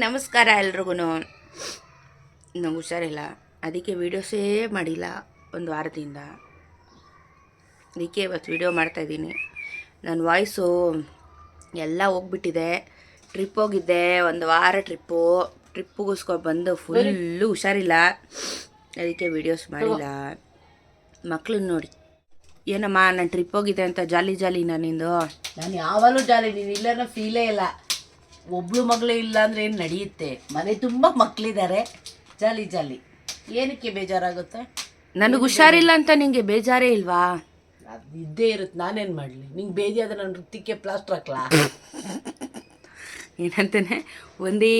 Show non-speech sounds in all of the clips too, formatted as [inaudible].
ನಮಸ್ಕಾರ ಎಲ್ರಿಗೂ. ನಂಗೆ ಹುಷಾರಿಲ್ಲ. ಅದಕ್ಕೆ ವೀಡಿಯೋಸೇ ಮಾಡಿಲ್ಲ ಒಂದು ವಾರದಿಂದ. ಅದಕ್ಕೆ ಇವತ್ತು ವೀಡಿಯೋ ಮಾಡ್ತಾಯಿದ್ದೀನಿ ನನ್ನ ವಾಯ್ಸು ಎಲ್ಲ ಹೋಗ್ಬಿಟ್ಟಿದೆ. ಟ್ರಿಪ್ ಹೋಗಿದ್ದೆ. ಒಂದು ವಾರ ಟ್ರಿಪ್ಪು ಟ್ರಿಪ್ಪಿಗೋಸ್ಕರ ಬಂದು ಫುಲ್ಲು ಹುಷಾರಿಲ್ಲ. ಅದಕ್ಕೆ ವೀಡಿಯೋಸ್ ಮಾಡಿಲ್ಲ. ಮಕ್ಳನ್ನ ನೋಡಿ. ಏನಮ್ಮ ನಾನು ಟ್ರಿಪ್ ಹೋಗಿದ್ದೆ ಅಂತ ಜಾಲಿ ಜಾಲಿ ನಾನಿಂದು ನಾನು ಯಾವಾಗಲೂ ಜಾಲಿ ನೀನು ಇಲ್ಲ ಫೀಲೇ ಇಲ್ಲ. ಒಬ್ಳು ಮಗಳೇ ಇಲ್ಲ ಅಂದ್ರೆ ಏನು ನಡೆಯುತ್ತೆ? ಮನೆ ತುಂಬ ಮಕ್ಕಳಿದ್ದಾರೆ ಜಾಲಿ ಜಾಲಿ. ಏನಕ್ಕೆ ಬೇಜಾರಾಗುತ್ತೆ? ನನಗೆ ಹುಷಾರಿಲ್ಲ ಅಂತ ನಿಂಗೆ ಬೇಜಾರೇ ಇಲ್ವಾ? ಅದು ಇದ್ದೇ ಇರುತ್ತೆ. ನಾನೇನು ಮಾಡಲಿ? ನಿಂಗೆ ಬೇಜಾದ್ರೆ ನನ್ನ ವೃತ್ತಿಗೆ ಪ್ಲಾಸ್ಟರ್ ಹಾಕ್ಲಾ? ಏನಂತಾನೆ? ಒಂದೇ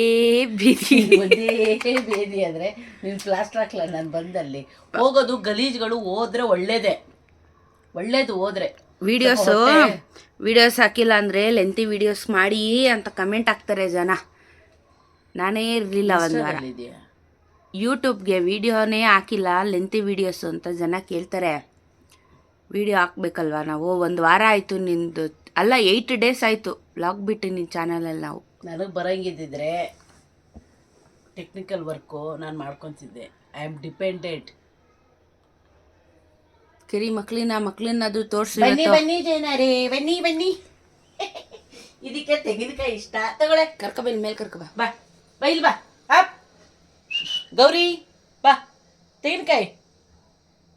ಬೀದಿ [laughs] ಒಂದೇ ಬೇದಿ ಆದರೆ ನೀನು ಪ್ಲಾಸ್ಟರ್ ಹಾಕ್ಲಾ ನಾನು ಬಂದಲ್ಲಿ? ಹೋಗೋದು ಗಲೀಜುಗಳು ಹೋದ್ರೆ ಒಳ್ಳೇದೇ. ಒಳ್ಳೇದು ಹೋದ್ರೆ. ವಿಡಿಯೋಸು ವಿಡಿಯೋಸ್ ಹಾಕಿಲ್ಲ ಅಂದರೆ ಲೆಂತಿ ವಿಡಿಯೋಸ್ ಮಾಡಿ ಅಂತ ಕಮೆಂಟ್ ಹಾಕ್ತಾರೆ ಜನ. ನಾನೇ ಇರಲಿಲ್ಲ ಒಂದು ವಾರ. ಯೂಟ್ಯೂಬ್ಗೆ ವಿಡಿಯೋನೇ ಹಾಕಿಲ್ಲ ಲೆಂತಿ ವಿಡಿಯೋಸ್ ಅಂತ ಜನ ಕೇಳ್ತಾರೆ. ವಿಡಿಯೋ ಹಾಕ್ಬೇಕಲ್ವಾ ನಾವು? ಒಂದು ವಾರ ಆಯಿತು ನಿಂದು ಅಲ್ಲ ಏಯ್ಟ್ ಡೇಸ್ ಆಯಿತು. ಬ್ಲಾಗ್ ಬಿಟ್ಟು ನಿನ್ನ ಚಾನಲಲ್ಲಿ ನಾವು. ನನಗೆ ಬರಂಗಿದ್ದಿದ್ರೆ ಟೆಕ್ನಿಕಲ್ ವರ್ಕು ನಾನು ಮಾಡ್ಕೊತಿದ್ದೆ. ಐ ಆಮ್ ಡಿಪೆಂಡೆಂಟ್ ಕಿರಿ ಮಕ್ಳಿನ ಮಕ್ಳನ್ನ ಅದು ತೋರಿಸಿ ಬನ್ನಿ ಬನ್ನಿ ಜೈನಾರಿ ಬನ್ನಿ ಬನ್ನಿ. ಇದಕ್ಕೆ ತೆಂಗಿನಕಾಯಿ ಇಷ್ಟ. ತಗೊಳೆ ಬೈಲ್ ಮೇಲೆ ಕರ್ಕ ಬಾ. ಬಾ. ಬೈಲ್ ಬಾ. ಅಪ್. ಗೌರಿ ಬಾ. ತೆಂಗಿನಕಾಯಿ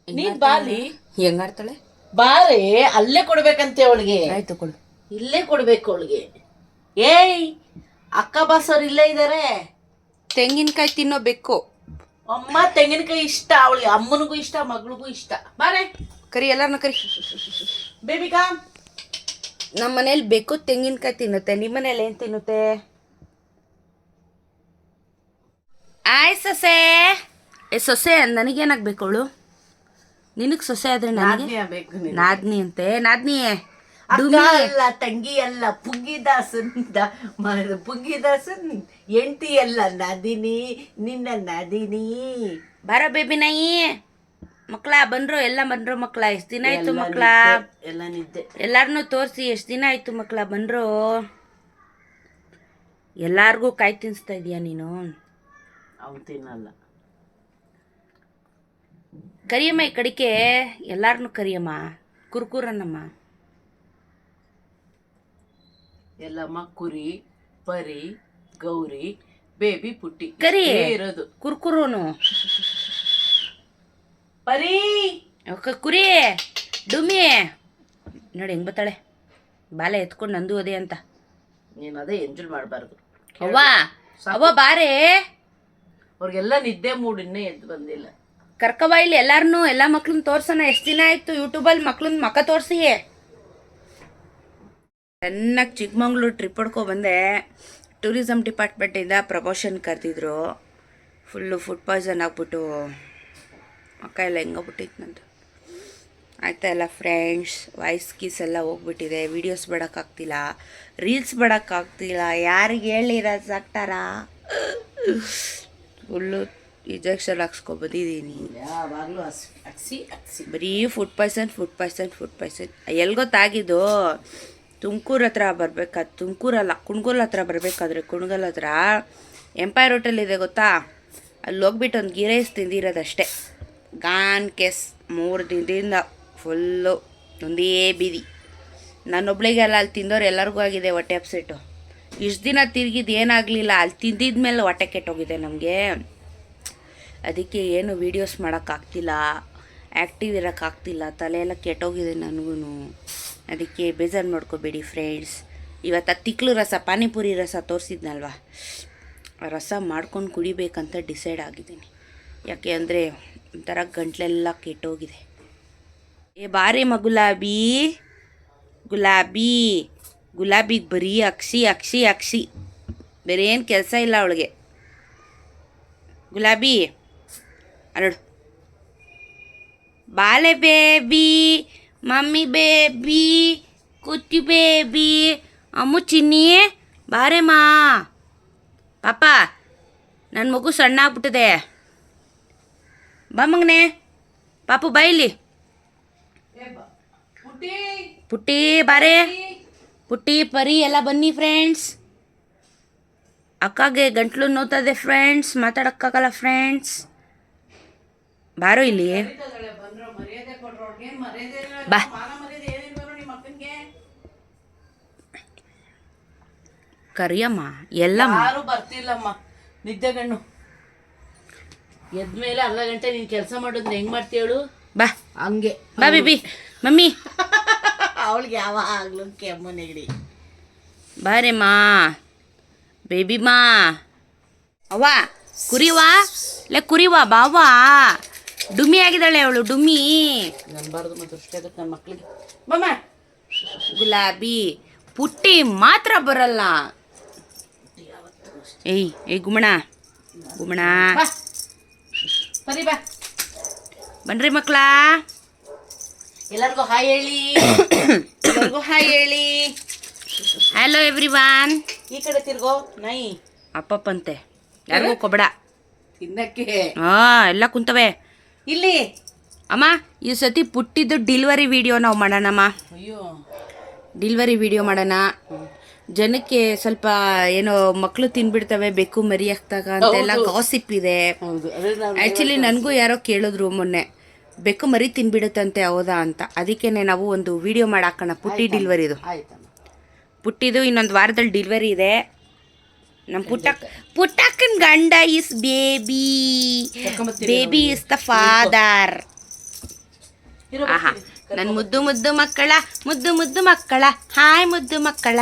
ನೀನ್ ಬಾಲಿ ಹೆಂಗಾಡ್ತಾಳೆ ಬಾರೆ ಅಲ್ಲೇ ಕೊಡ್ಬೇಕಂತೆ ಅವಳಿಗೆ. ಆಯ್ತು ಕೊಡು. ಇಲ್ಲೇ ಕೊಡ್ಬೇಕು ಅವಳಿಗೆ. ಏಯ್ ಅಕ್ಕ ಬಾಸವ್ರು ಇಲ್ಲೇ ಇದ್ದಾರೆ ತೆಂಗಿನಕಾಯಿ ತಿನ್ನೋ ಬೆಕ್ಕು. ಅಮ್ಮ ತೆಂಗಿನಕಾಯಿ ಇಷ್ಟ ಅವಳಿಗೆ ಅಮ್ಮನಿಗೂ ಇಷ್ಟ ಮಗಳಿಗೂ ಇಷ್ಟ. ಬಾರೆ. ಕರಿ ಎಲ್ಲಾರನ್ನ ಕರಿ. ಬೇಬಿಕಾ ನಮ್ಮ ಮನೇಲಿ ಬೇಕು ತೆಂಗಿನಕಾಯಿ ತಿನ್ನುತ್ತೆ. ನಿಮ್ಮ ಮನೇಲಿ ಏನು ತಿನ್ನುತ್ತೆ? ಆಯ್ ಸೊಸೆ. ಏ ಸೊಸೆ ನನಗೇನಾಗ್ಬೇಕು ಅವಳು? ನಿನಗೆ ಸೊಸೆ ಆದ್ರೆ ನನಗೆ. ನಾದ್ನಿ ಅಂತೆ. ನಾದ್ನಿ ಅಕ್ಕ ಅಲ್ಲ ತಂಗಿ ಅಲ್ಲ ಪುಗ್ಗಿದಾಸನ್ ದ- ಮ- ಪುಗ್ಗಿದಾಸನ್ ಎಂಟಿ ಅಲ್ಲ ನದಿನಿ ನಿನ್ನ ನದಿನಿ. ಬರ ಬೇಬಿ ನಾಯಿ. ಮಕ್ಳ ಬಂದ್ರು ಎಲ್ಲ ಬಂದ್ರು ಮಕ್ಳ. ಎಷ್ಟ್ ದಿನ ಆಯ್ತು ಮಕ್ಳ? ಎಲ್ಲ ನಿದ್ದೆ. ಎಲ್ಲಾರನು ತೋರಿಸಿ ಎಷ್ಟು ದಿನ ಆಯ್ತು ಮಕ್ಳ ಬಂದ್ರು? ಎಲ್ಲಾರ್ಗೂ ಕಾಯಿ ತಿನ್ಸ್ತಾ ಇದೀಯ ನೀನು? ಅವ್ ತಿನ್ನಲ್ಲ. ಕರಿಯಮ್ಮ ಈ ಕಡಿಕೆ ಎಲ್ಲಾರನು ಕರಿಯಮ್ಮ. ಕುರ್ಕುರನ್ನಮ್ಮ ಎಲ್ಲಮ್ಮ ಕುರಿ ಪರಿ ಗೌರಿ ಬೇಬಿ ಪುಟ್ಟಿ ಕರಿ. ಇರೋದು. ಕುರ್ಕುರುನು. ಪರಿ. ಅವಕ್ಕ ಕುರಿ. ಡುಮಿ. ನೋಡಿ ಹೆಂಗ್ ಬತ್ತಾಳೆ ಬಾಲೆ ಎತ್ಕೊಂಡು ನಂದು ಅದೇ ಅಂತ. ನೀನು ಅದೇ ಎಂಜಲ್ ಮಾಡಬಾರ್ದು. ಅವ್ವ ಅವ್ವ ಬಾರೆ. ಅವ್ರಿಗೆಲ್ಲ ನಿದ್ದೆ ಮೂಡ್ ಇನ್ನೇ ಎದ್ದು ಬಂದಿಲ್ಲ. ಕರ್ಕವ ಇಲ್ಲಿ ಎಲ್ಲಾರನ್ನೂ ಎಲ್ಲ ಮಕ್ಳನ್ನ ತೋರ್ಸೋಣ. ಎಷ್ಟು ದಿನ ಆಯ್ತು ಯೂಟ್ಯೂಬಲ್ಲಿ ಮಕ್ಳನ್ನ ಮಕ್ಕ ತೋರಿಸಿ. ಚೆನ್ನಾಗಿ ಚಿಕ್ಕಮಂಗ್ಳೂರು ಟ್ರಿಪ್ ಹೊಡ್ಕೊ ಬಂದೆ. ಟೂರಿಸಮ್ ಡಿಪಾರ್ಟ್ಮೆಂಟಿಂದ ಪ್ರಮೋಷನ್ ಕರೆದಿದ್ರು. ಫುಲ್ಲು ಫುಡ್ ಪಾಯ್ಸನ್ ಆಗ್ಬಿಟ್ಟು ಅಕ್ಕ ಎಲ್ಲ ಹೆಂಗೋಗ್ಬಿಟ್ಟಿತ್ತು ನಂದು. ಆಯ್ತಾ ಎಲ್ಲ ಫ್ರೆಂಡ್ಸ್ ವಾಯ್ಸ್ ಕೀಸ್ ಎಲ್ಲ ಹೋಗ್ಬಿಟ್ಟಿದೆ. ವೀಡಿಯೋಸ್ ಬಿಡೋಕ್ಕಾಗ್ತಿಲ್ಲ ರೀಲ್ಸ್ ಬಿಡೋಕ್ಕಾಗ್ತಿಲ್ಲ ಯಾರಿಗೆ ಹೇಳಿರ ಸಾಕ್ತಾರಾ? ಫುಲ್ಲು ಇಂಜೆಕ್ಷನ್ ಹಾಕ್ಸ್ಕೊಬಂದಿದ್ದೀನಿ ಬರೀ food poison food poison food poison ಎಲ್ಲಿ ಗೊತ್ತಾಗಿದ್ದು? ತುಮಕೂರು ಹತ್ರ ಬರ್ಬೇಕಾದ್ ತುಮಕೂರಲ್ಲ ಕುಣಗೋಲ್ ಹತ್ರ ಬರಬೇಕಾದ್ರೆ ಕುಣಗಲ್ ಹತ್ರ ಎಂಪೈರ್ ಇದೆ ಗೊತ್ತಾ? ಅಲ್ಲಿ ಹೋಗ್ಬಿಟ್ಟು ಒಂದು ಗೀ ರೈಸ್ ತಿಂದಿರೋದಷ್ಟೇ. ಗಾನ್, ಕೆಸ್, ಮೂರು ದಿನದಿಂದ ಫುಲ್ಲು ಒಂದೇ ಬೀದಿ. ನನ್ನೊಬ್ಳಿಗೆ ಅಲ್ಲ ಅಲ್ಲಿ ತಿಂದೋರು ಎಲ್ಲರಿಗೂ ಆಗಿದೆ ಹೊಟ್ಟೆ ಅಪ್ಸೆಟ್ಟು ಇಷ್ಟು ದಿನ ತಿರುಗಿದ್ದು ಏನಾಗಲಿಲ್ಲ, ಅಲ್ಲಿ ತಿಂದಿದ ಮೇಲೆ ಹೊಟ್ಟೆ ಕೆಟ್ಟೋಗಿದೆ ನಮಗೆ. ಅದಕ್ಕೆ ಏನು ವೀಡಿಯೋಸ್ ಮಾಡೋಕ್ಕಾಗ್ತಿಲ್ಲ ಆ್ಯಕ್ಟಿವ್ ಇರೋಕ್ಕಾಗ್ತಿಲ್ಲ ತಲೆ ಎಲ್ಲ ಕೆಟ್ಟೋಗಿದೆ ನನಗೂ ಅದಕ್ಕೆ ಬೇಜಾರು ಮಾಡ್ಕೋಬೇಡಿ ಫ್ರೆಂಡ್ಸ್ ಇವತ್ತು ತಿಕ್ಕಲು ರಸ, ಪಾನಿಪುರಿ ರಸ ತೋರಿಸಿದ್ನಲ್ವ? ರಸ ಮಾಡ್ಕೊಂಡು ಕುಡಿಬೇಕಂತ ಡಿಸೈಡ್ ಆಗಿದ್ದೀನಿ. ಯಾಕೆ ಅಂದರೆ ಒಂಥರ ಗಂಟ್ಲೆಲ್ಲ ಕೆಟ್ಟೋಗಿದೆ. ಏ ಬಾರಿ ಮ ಗುಲಾಬಿ ಗುಲಾಬಿ, ಗುಲಾಬಿಗೆ ಬರೀ ಅಕ್ಷಿ ಅಕ್ಷಿ ಅಕ್ಷಿ. ಬೇರೆ ಏನು ಕೆಲಸ ಇಲ್ಲ ಅವಳಿಗೆ. ಗುಲಾಬಿ ಅರಡು ಬಾಲೆ ಬೇಬಿ ಮಮ್ಮಿ ಬೇಬಿ ಕುತ್ತಿ ಬೇಬಿ, ಅಮ್ಮು ಚಿನ್ನಿ ಬಾರೆಮ್ಮ ಪಾಪ ನನ್ನ ಮಗು ಸಣ್ಣ ಆಗ್ಬಿಟ್ಟಿದೆ ಬಾ ಪಾಪು ಬಾಯಿಲಿ ಪುಟ್ಟಿ, ಬಾರೆ. ಪುಟ್ಟಿ, ಪರಿ, ಎಲ್ಲ ಬನ್ನಿ ಫ್ರೆಂಡ್ಸ್ ಅಕ್ಕಗೆ ಗಂಟ್ಲು ನೋತದೆ ಫ್ರೆಂಡ್ಸ್ ಮಾತಾಡೋಕ್ಕಾಗಲ್ಲ ಫ್ರೆಂಡ್ಸ್ ಬಾರೋ ಇಲ್ಲಿ. ಬಾ. ಕರಿಯಮ್ಮ ಎಲ್ಲಮ್ಮ. ಯಾರು ಬರ್ತಿಲ್ಲಮ್ಮ ನಿದ್ದೆಗಣ್ಣು ಎದ್ಮೇಲೆ ಅರ್ಧ ಗಂಟೆ ನೀನು ಕೆಲಸ ಮಾಡೋದ್ನ ಹೆಂಗ್ ಮಾಡ್ತೇಳು ಬಾ. ಹಂಗೆ. ಬಾ ಬೇಬಿ. ಮಮ್ಮಿ. [laughs] ಅವಳಿಗೆ ಯಾವಾಗ್ಲೂ ಕೆಮ್ಮು ನೆಗಡಿ. ಬಾರೆಮ್ಮ ಬೇಬಿ ಮಾ ಅವ್ವ ಕುರಿವಾ ಲೇ ಕುರಿವಾ ಬಾವಾ ಡುಮ್ಮಿ ಆಗಿದ್ದಾಳೆ ಅವಳು ಡುಮ್ಮಿ. ಗುಲಾಬಿ ಪುಟ್ಟಿ ಮಾತ್ರ ಬರಲ್ಲ. ಏಯ್ ಏಯ್ ಗುಮಣ ಗುಮಣ ಬನ್ರಿ ಮಕ್ಕಳ. ಎಲ್ಲರಿಗೂ ಹಾಯ್ ಹೇಳಿ. ಎಲ್ಲರಿಗೂ ಹಾಯ್ ಹೇಳಿ. ಹಲೋ ಎವ್ರಿ ವಾನ್ ಈ ಕಡೆ ತಿರ್ಗೋ ನಾಯಿ ಅಪ್ಪಪ್ಪಂತೆ. ಯಾರಿಗೂ ಕೊಬೇಡ. ತಿನ್ನಕ್ಕೆ. ಹಾ ಎಲ್ಲ ಕುಂತವೆ. ಇಲ್ಲಿ. ಅಮ್ಮ ಈ ಸತಿ ಪುಟ್ಟಿದ್ದು ಡಿಲ್ವರಿ ವಿಡಿಯೋ ನಾವು ಮಾಡೋಣಮ್ಮ ಅಯ್ಯೋ. ಡಿಲ್ವರಿ ವಿಡಿಯೋ ಮಾಡೋಣ. ಜನಕ್ಕೆ ಸ್ವಲ್ಪ ಏನೋ ಮಕ್ಕಳು ತಿನ್ಬಿಡ್ತವೆ ಬೆಕ್ಕು ಮರಿ ಹಾಕ್ದಾಗ ಅಂತೆಲ್ಲ ಗಾಸಿಪ್ ಇದೆ. ಆ್ಯಕ್ಚುಲಿ ನನಗೂ ಯಾರೋ ಕೇಳಿದ್ರು ಮೊನ್ನೆ ಬೆಕ್ಕು ಮರಿ ತಿನ್ಬಿಡುತ್ತಂತೆ ಹೌದಾ ಅಂತ. ಅದಕ್ಕೇನೆ ನಾವು ಒಂದು ವಿಡಿಯೋ ಹಾಕೋಣ ಪುಟ್ಟಿ ಡಿಲ್ವರಿದು ಪುಟ್ಟಿದು ಇನ್ನೊಂದು ವಾರದಲ್ಲಿ ಡಿಲ್ವರಿ ಇದೆ. ನಮ್ಮ ಪುಟ್ಟಕ್ ಪುಟ್ಟಕ್ಕನ್ ಗಂಡ is baby. Baby is the father. ಆಹಾ ನನ್ನ ಮುದ್ದು ಮುದ್ದು ಮಕ್ಕಳ ಮುದ್ದು ಮುದ್ದು ಮಕ್ಕಳ. ಹಾಯ್ ಮುದ್ದು ಮಕ್ಕಳ.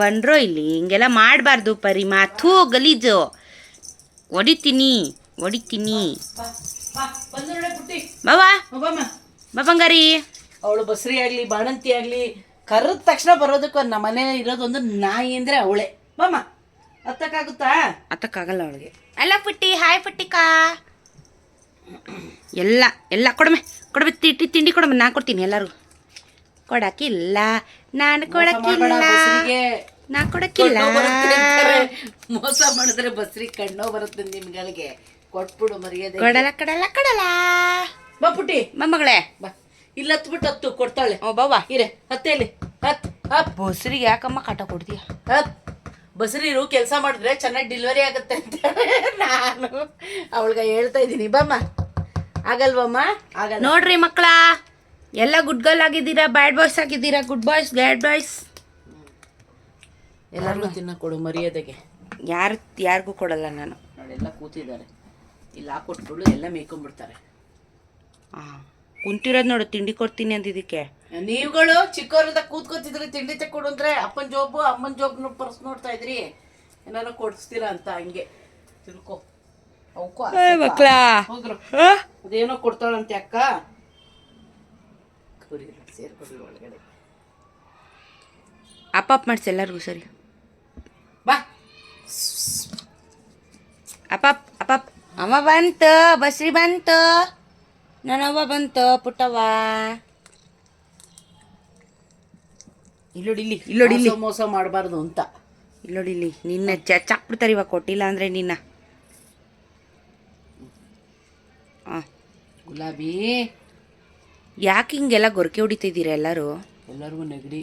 ಬಂದ್ರೋ ಇಲ್ಲಿ ಹಿಂಗೆಲ್ಲ ಮಾಡಬಾರ್ದು ಪರಿಮಾ ಥೂ ಗಲೀಜು ಹೊಡಿತೀನಿ ಹೊಡಿತೀನಿ. ಬಾವಾ ಬಾಬಮ್ಮ ಬಾ ಬಂಗಾರಿ. ಅವಳು ಬಸ್ರಿ ಆಗಲಿ ಬಾಣಂತಿ ಆಗ್ಲಿ ಕರೆದ ತಕ್ಷಣ ಬರೋದಕ್ಕೆ ನಮ್ಮ ಮನೆ ಇರೋದೊಂದು ನಾಯಿ ಅಂದ್ರೆ ಅವಳೆ. ಬಮ್ಮ ಹತ್ತಕ್ಕಾಗುತ್ತಾ ಅತ್ತಕ್ಕಾಗಲ್ಲ ಅವಳಿಗೆ. ಅಲ್ಲ ಪುಟ್ಟಿ ಹಾಯ್ ಪುಟ್ಟಿಕಾ ಎಲ್ಲ ಎಲ್ಲ ಕೊಡಮೆ ಕೊಡಮೆ ತಿಂಡಿ ತಿಂಡಿ ಕೊಡಮೆ ನಾನು ಕೊಡ್ತೀನಿ ಎಲ್ಲರೂ ಕೊಡಕ್ಕಿಲ್ಲ ನಾನು ಕೊಡಕ್ಕಿಲ್ಲ. ನಾನು ನಾ ಕೊಡಕ್ಕಿಲ್ಲ ಮೋಸ ಮಾಡಿದ್ರೆ ಬಸ್ರಿ ಕಣ್ಣೋ ಬರುತ್ತೆ ನಿಮ್ಗಳಿಗೆ ಕೊಟ್ಬಿಡು ಮರ್ಯಾದೆ. ಕೊಡಲ್ಲ ಕೊಡಲ್ಲ ಕೊಡಲ್ಲ. ಬಾ ಪುಟ್ಟಿ. ಮೊಮ್ಮಗಳೇ ಬಾ. ಇಲ್ಲಿ ಹತ್ಬಿಟ್ಟು ಹತ್ತು ಕೊಡ್ತಾಳೆ. ಓ ಬಾಬಾ ಇರೆ ಹತ್ತೇಲಿ ಹತ್ ಹಪ್ ಬಸ್ರಿಗೆ ಯಾಕಮ್ಮ ಕಾಟ ಕೊಡ್ತೀಯ? ಹತ್ ಬಸ್ರಿರು ಕೆಲಸ ಮಾಡಿದ್ರೆ ಚೆನ್ನಾಗಿ ಡೆಲಿವರಿ ಆಗುತ್ತೆ ಅಂತ ನಾನು ಅವಳಿಗೆ ಹೇಳ್ತಾ ಇದ್ದೀನಿ. ಬಮ್ಮ. ಆಗಲ್ವಮ್ಮ? ಆಗಲ್ಲ. ನೋಡ್ರಿ ಮಕ್ಕಳ ಎಲ್ಲ ಗುಡ್ ಗರ್ಲ್ ಆಗಿದ್ದೀರಾ ಬ್ಯಾಡ್ ಬಾಯ್ಸ್ ಆಗಿದ್ದೀರಾ? ಗುಡ್ ಬಾಯ್ಸ್ ಬ್ಯಾಡ್ ಬಾಯ್ಸ್ ಎಲ್ಲರಿಗೂ ತಿನ್ನ ಕೊಡು ಮರ್ಯಾದೆಗೆ. ಯಾರು ಯಾರಿಗೂ ಕೊಡಲ್ಲ ನಾನು. ಎಲ್ಲ ಕೂತಿದ್ದಾರೆ. ಇಲ್ಲಿ ಹಾಕೊಟ್ಬಿಡು ಎಲ್ಲ ಮೇಯ್ಕೊಂಡ್ಬಿಡ್ತಾರೆ. ಹಾಂ ಕುಂತಿರೋದು ನೋಡು ತಿಂಡಿ ಕೊಡ್ತೀನಿ ಅಂದಿದ್ದಕ್ಕೆ ನೀವುಗಳು ಚಿಕ್ಕವರಿಂದ ಕೂತ್ಕೊತಿದ್ರಿ ತಿಂಡಿ ತಕ್ಕೊಡು ಅಂದ್ರೆ ಅಪ್ಪನ ಜೋಬು ಅಮ್ಮನ ಜೋಬ್ನು ಪರ್ಸ್ ನೋಡ್ತಾ ಇದ್ರಿ. ಏನಾರ ಕೊಡಿಸ್ತೀರಾ ಅಂತ ಹಂಗೆ. ತಿಳ್ಕೊ. ಅವಕ್ಕೂ ಮಕ್ಕಳ ಅದೇನೋ ಕೊಡ್ತಾಳಂತೆ ಅಕ್ಕ. ಸೇರ್ಕೊಳ್ಳಿ ಒಳಗಡೆ. ಅಪ್ಪ ಅಪ್ ಮಾಡಿಸಿ ಎಲ್ಲರಿಗೂ ಸರಿ. ಬಾ. ಅಪ್ಪ ಅಪ್ಪ. ಅಮ್ಮ ಬಂತು ಬಸ್ರಿ ಬಂತು. ನನ್ನವ್ವ ಬಂತು ಪುಟ್ಟವ್ವ. ಇಲ್ಲೋಡಿ ಇಲ್ಲಿ ಇಲ್ಲೋಡಿ ಇಲ್ಲಿ ಮೋಸ ಮೋಸ ಮಾಡಬಾರ್ದು ಅಂತ. ಇಲ್ಲೋಡಿ ಇಲ್ಲಿ ನಿನ್ನ ಚಚ್ಚಾಕ್ಬಿಡ್ತಾರೆ ಇವಾಗ ಕೊಟ್ಟಿಲ್ಲ ಅಂದರೆ ನಿನ್ನ. ಹಾಂ ಗುಲಾಬಿ. ಯಾಕೆ ಹಿಂಗೆಲ್ಲ ಗೊರಕೆ ಹೊಡಿತಿದ್ದೀರಾ ಎಲ್ಲರೂ? ಎಲ್ಲರಿಗೂ ನೆಗಡಿ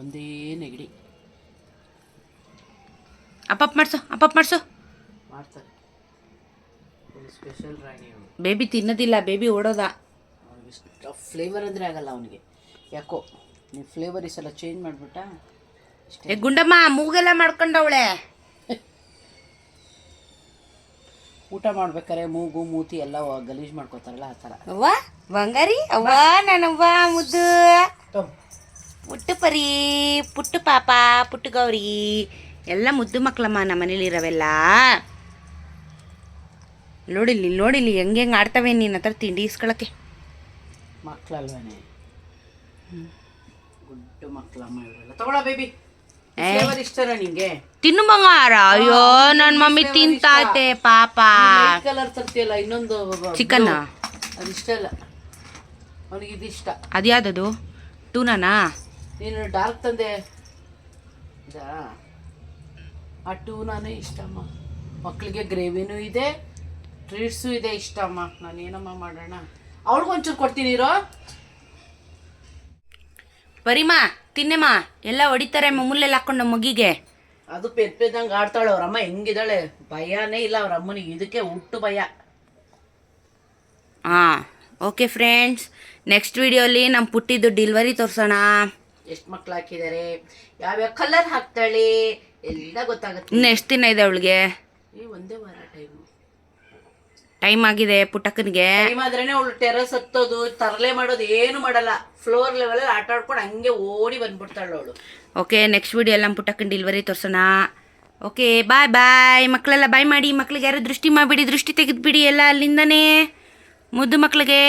ಒಂದೇ ನೆಗಡಿ. ಅಪ್ಪಪ್ ಮಾಡಿಸು ಅಪ್ಪಪ್ ಮಾಡಿಸು. ಮಾಡ್ತಾರೆ. ಸ್ಪೆಷಲ್ ಬೇಬಿ ತಿನ್ನೋದಿಲ್ಲ ಬೇಬಿ ಓಡೋದ. ಫ್ಲೇವರ್ ಅಂದರೆ ಆಗಲ್ಲ ಅವನಿಗೆ. ಯಾಕೋ ನೀವು ಫ್ಲೇವರ್ ಈ ಸಲ ಚೇಂಜ್ ಮಾಡಿಬಿಟ್ಟ? ಏ ಗುಂಡಮ್ಮ ಮೂಗೆಲ್ಲ ಮಾಡ್ಕೊಂಡವಳೆ. [laughs] ಊಟ ಮಾಡ್ಬೇಕಾರೆ ಮೂಗು ಮೂತಿ ಎಲ್ಲ ಗಲೀಜ್ ಮಾಡ್ಕೋತಾರಲ್ಲ ಆ ಥರ. ಅವ್ವ ಬಂಗಾರಿ ಅವ್ವ ನನ್ನವ್ವ ಮುದ್ದು. ಪುಟ್ಟು ಪರಿ ಪುಟ್ಟು ಪಾಪ ಪುಟ್ಟು ಗೌರಿ. ಎಲ್ಲ ಮುದ್ದು ಮಕ್ಕಳಮ್ಮ ನಮ್ಮ ಮನೇಲಿ ನೋಡಿಲ್ಲಿ ನೋಡಿಲ್ಲಿ ಹೆಂಗೆ ಹೆಂಗೆ ಆಡ್ತವೆ ನೀನು ಹತ್ರ ತಿಂಡಿ ಇಸ್ಕೊಳಕ್ಕೆ? ಮಕ್ಕಳಲ್ವೇನೆ ಗುಡ್ಡು ಮಕ್ಕಳಮ್ಮ ಇವರೆಲ್ಲ. ತಗೊಳ ಬೇಬಿ ಇಷ್ಟನಾ ನಿಂಗೆ? ತಿನ್ನು ಬಂಗಾರ ಅಯ್ಯೋ ನನ್ನ ಮಮ್ಮಿ ತಿಂತಾತೆ ಪಾಪ. ಕಲರ್ ತರ್ತಿಯಲ್ಲ ಇನ್ನೊಂದು ಚಿಕನ್ ಅದು ಇಷ್ಟ ಇಲ್ಲ ಅವನಿಗೆ ಇದು ಇಷ್ಟ ಅದ್ಯಾವ್ದದು ಟೂನಾನಾ? ನೀನು ಡಾರ್ಕ್ ತಂದೆ. ಇದಾ? ಆ ಟೂನಾನೇ ಇಷ್ಟಮ್ಮ. ಮಕ್ಕಳಿಗೆ ಗ್ರೇವಿನೂ ಇದೆ ಟ್ರೀಟ್ಸು ಇದೆ ಇಷ್ಟಮ್ಮ. ನಾನು ಏನಮ್ಮ ಮಾಡೋಣ? ಅವ್ಳಿಗೊಂಚೂರು ಕೊಡ್ತೀನಿ ಇರೋ? ಬರೀಮಾ ತಿನ್ನೆಮ್ಮ ಎಲ್ಲ ಹೊಡಿತಾರೆ ಮುಲ್ಲೆಲ್ಲ ಹಾಕೊಂಡು ಮಗಿಗೆ. ಅದು ಪೆದ್ ಪೆದ್ದಂಗೆ ಆಡ್ತಾಳೆ ಅವ್ರಮ್ಮ ಹೆಂಗಿದ್ದಾಳೆ. ಭಯನೇ ಇಲ್ಲ ಅವ್ರ ಅಮ್ಮನಿಗೆ. ಇದಕ್ಕೆ ಹುಟ್ಟು ಭಯ. ಹಾಂ ಓಕೆ ಫ್ರೆಂಡ್ಸ್. ನೆಕ್ಸ್ಟ್ ವಿಡಿಯೋಲಿ ನಮ್ಮ ಪುಟ್ಟಿದ್ದು ಡಿಲ್ವರಿ ತೋರಿಸೋಣ. ಎಷ್ಟು ಮಕ್ಳು ಹಾಕಿದ್ದಾರೆ? ಯಾವ್ಯಾವ ಕಲರ್ ಹಾಕ್ತಾಳೆ? ಎಲ್ಲ ಗೊತ್ತಾಗುತ್ತೆ. ಇನ್ನು ಎಷ್ಟು ದಿನ ಇದೆ ಅವಳಿಗೆ? ಈ ಒಂದೇ ವಾರ ಟೈಮು ಟೈಮ್ ಆಗಿದೆ ಪುಟ್ಟಕ್ಕನಿಗೆ ಟೈಮ್ ಆದ್ರೇನೆ ಅವಳು ಟೆರಸ್ ಹತ್ತೋದು ತರಲೆ ಮಾಡೋದು ಏನು ಮಾಡಲ್ಲ. ಫ್ಲೋರ್ ಲೆವೆಲ್ ಆಟ ಆಡ್ಕೊಂಡು ಹಂಗೆ ಓಡಿ ಬಂದ್ಬಿಡ್ತಾಳೆ ಅವಳು. ಓಕೆ ನೆಕ್ಸ್ಟ್ ವಿಡಿಯೋ ಎಲ್ಲ ಪುಟ್ಟಕ್ಕನ ಡಿಲ್ವರಿ ತೋರ್ಸೋಣ. ಓಕೆ ಬಾಯ್ ಬಾಯ್ ಮಕ್ಕಳೆಲ್ಲ ಬಾಯ್ ಮಾಡಿ ಮಕ್ಳಿಗೆ ಯಾರು ದೃಷ್ಟಿ ಮಾಡಿಬಿಡಿ ದೃಷ್ಟಿ ತೆಗೆದುಬಿಡಿ ಎಲ್ಲ ಅಲ್ಲಿಂದನೇ. ಮುದ್ದು ಮಕ್ಳಿಗೆ.